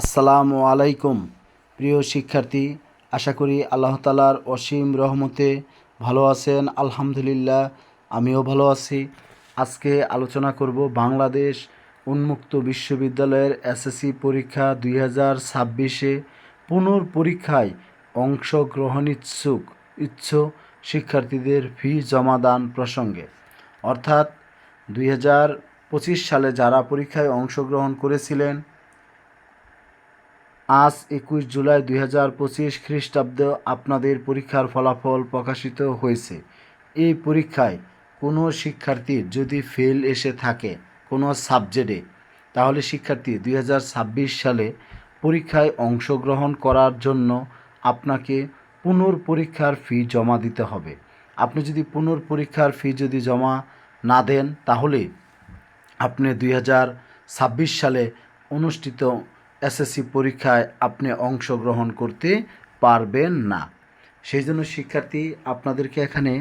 আসসালামু আলাইকুম। প্রিয় শিক্ষার্থী, আশা করি আল্লাহ তালার অসীম রহমতে ভালো আছেন। আলহামদুলিল্লাহ, আমিও ভালো আছি। আজকে আলোচনা করব বাংলাদেশ উন্মুক্ত বিশ্ববিদ্যালয়ের এসএসসি পরীক্ষা দুই হাজার ছাব্বিশে পুনর্পরীক্ষায় অংশগ্রহণ ইচ্ছুক ইচ্ছ শিক্ষার্থীদের ফি জমাদান প্রসঙ্গে। অর্থাৎ দুই হাজার পঁচিশ সালে যারা পরীক্ষায় অংশগ্রহণ করেছিলেন আজ একুশ জুলাই দুই হাজার পঁচিশ খ্রিস্টাব্দ আপনাদের পরীক্ষার ফলাফল প্রকাশিত হয়েছে। এই পরীক্ষায় কোনো শিক্ষার্থীর যদি ফেল এসে থাকে কোনো সাবজেক্টে, তাহলে শিক্ষার্থী দুই হাজার ছাব্বিশ সালে পরীক্ষায় অংশগ্রহণ করার জন্য আপনাকে পুনর্পরীক্ষার ফি জমা দিতে হবে। আপনি যদি পুনর্পরীক্ষার ফি যদি জমা না দেন, তাহলে আপনি দুই হাজার ছাব্বিশ সালে অনুষ্ঠিত এসএসসি পরীক্ষায় আপনি অংশগ্রহণ করতে পারবেন না। সেই জন্য শিক্ষার্থী, আপনাদেরকে এখানে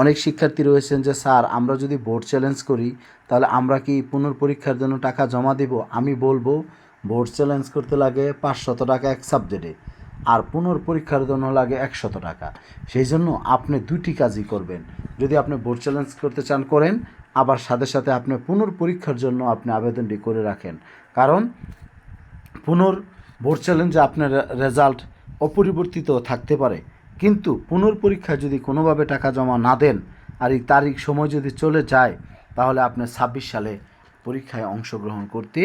অনেক শিক্ষার্থী রয়েছেন যে, স্যার, আমরা যদি বোর্ড চ্যালেঞ্জ করি, তাহলে আমরা কি পুনর্পরীক্ষার জন্য টাকা জমা দেব? আমি বলব, বোর্ড চ্যালেঞ্জ করতে লাগে পাঁচশত টাকা এক সাবজেক্টে, আর পুনর্পরীক্ষার জন্য লাগে একশত টাকা। সেই জন্য আপনি দুটি কাজই করবেন। যদি আপনি বোর্ড চ্যালেঞ্জ করতে চান, করেন, আবার সাথে সাথে আপনি পুনর্পরীক্ষার জন্য আপনি আবেদনটি করে রাখেন। কারণ পুনর বোর্ড চ্যালেঞ্জে আপনার রেজাল্ট অপরিবর্তিত থাকতে পারে। কিন্তু পুনর্পরীক্ষায় যদি কোনোভাবে টাকা জমা না দেন আর এই তারিখ সময় যদি চলে যায়, তাহলে আপনি ছাব্বিশ সালে পরীক্ষায় অংশগ্রহণ করতে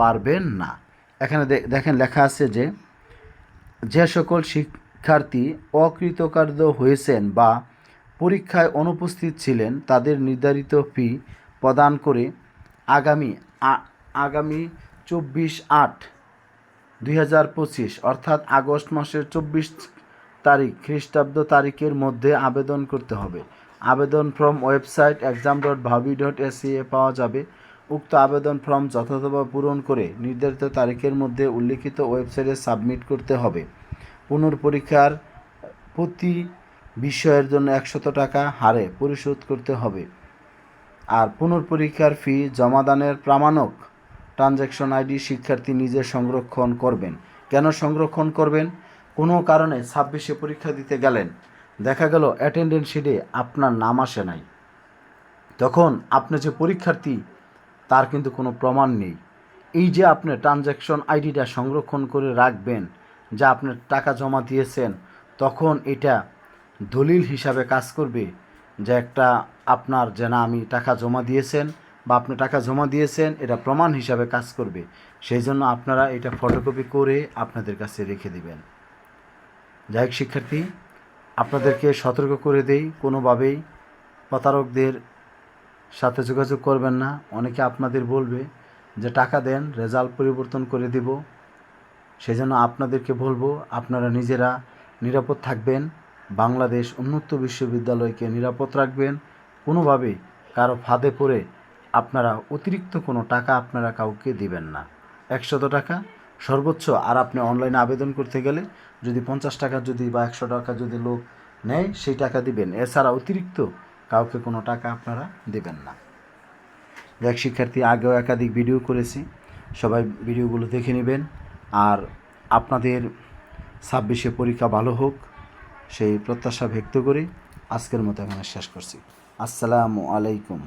পারবেন না। এখানে দেখেন লেখা আছে যে যে সকল শিক্ষার্থী অকৃতকার্য হয়েছেন বা পরীক্ষায় অনুপস্থিত ছিলেন, তাদের নির্ধারিত ফি প্রদান করে আগামী আগামী চব্বিশ আট দুই হাজার পঁচিশ, অর্থাৎ আগস্ট মাসের চব্বিশ তারিখ খ্রিস্টাব্দ তারিখের মধ্যে আবেদন করতে হবে। আবেদন ফর্ম ওয়েবসাইট এক্সাম ডট ভাবি ডট এসি এ পাওয়া যাবে। উক্ত আবেদন ফর্ম যথাযথভাবে পূরণ করে নির্ধারিত তারিখের মধ্যে উল্লিখিত ওয়েবসাইটে সাবমিট করতে হবে। পুনর্পরীক্ষার প্রতি বিষয়ের জন্য একশত টাকা হারে পরিশোধ করতে হবে। আর পুনর্পরীক্ষার ফি জমাদানের প্রামাণক ট্রানজ্যাকশন আইডি শিক্ষার্থী নিজে সংরক্ষণ করবেন। কেন সংরক্ষণ করবেন? কোনো কারণে ছাব্বিশে পরীক্ষা দিতে গেলেন। দেখা গেল অ্যাটেন্ডেন্স শিটে আপনার নাম আসে নাই। তখন আপনি যে পরীক্ষার্থী, তার কিন্তু কোনো প্রমাণ নেই। এই যে আপনি ট্রানজ্যাকশন আইডিটা সংরক্ষণ করে রাখবেন, যা আপনি টাকা জমা দিয়েছেন, তখন এটা দলিল হিসাবে কাজ করবে যে একটা আপনার যে না আমি টাকা জমা দিয়েছেন বা আপনি টাকা জমা দিয়েছেন, এটা প্রমাণ হিসাবে কাজ করবে। সেই জন্য আপনারা এটা ফটোকপি করে আপনাদের কাছে রেখে দিবেন। যাই হোক, শিক্ষার্থী, আপনাদেরকে সতর্ক করে দেই, কোনোভাবেই প্রতারকদের সাথে যোগাযোগ করবেন না। অনেকে আপনাদের বলবে যে, টাকা দেন, রেজাল্ট পরিবর্তন করে দিব। সেই জন্য আপনাদেরকে বলব, আপনারা নিজেরা নিরাপদ থাকবেন। বাংলাদেশ উন্মুক্ত বিশ্ববিদ্যালয়কে নিরাপদ রাখবেন। কোনোভাবেই কারও ফাঁদে পড়ে আপনারা অতিরিক্ত কোনো টাকা আপনারা কাউকে দিবেন না। একশত টাকা, সর্বোচ্চ, আর আপনি অনলাইনে আবেদন করতে গেলে যদি পঞ্চাশ টাকা যদি বা একশো টাকা যদি লোক নেয়, সেই টাকা দিবেন। এছাড়া অতিরিক্ত কাউকে কোনো টাকা আপনারা দেবেন না। যাক শিক্ষার্থী, আগেও একাধিক ভিডিও করেছি। সবাই ভিডিওগুলো দেখে নেবেন। আর আপনাদের ছাব্বিশে পরীক্ষা ভালো হোক, সেই প্রত্যাশা ব্যক্ত করে আজকের মতো এখানে শেষ করছি। আসসালামু আলাইকুম।